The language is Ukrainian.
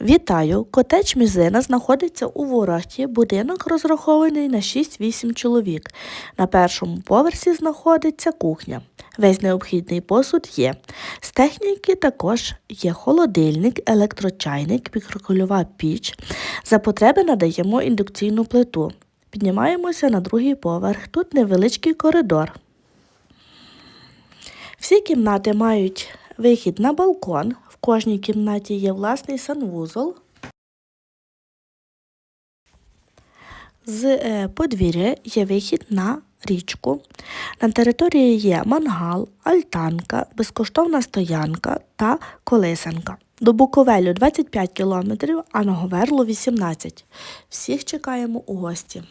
Вітаю! Котедж Мізина знаходиться у Ворохті. Будинок розрахований на 6-8 чоловік. На першому поверсі знаходиться кухня. Весь необхідний посуд є. З техніки також є холодильник, електрочайник, мікрохвильова піч. За потреби надаємо індукційну плиту. Піднімаємося на другий поверх. Тут невеличкий коридор. Всі кімнати мають вихід на балкон. В кожній кімнаті є власний санвузол. З е, подвір'я є вихід на річку. На території є мангал, альтанка, безкоштовна стоянка та колисанка. До Буковелю 25 км, а на Говерло 18. Всіх чекаємо у гості.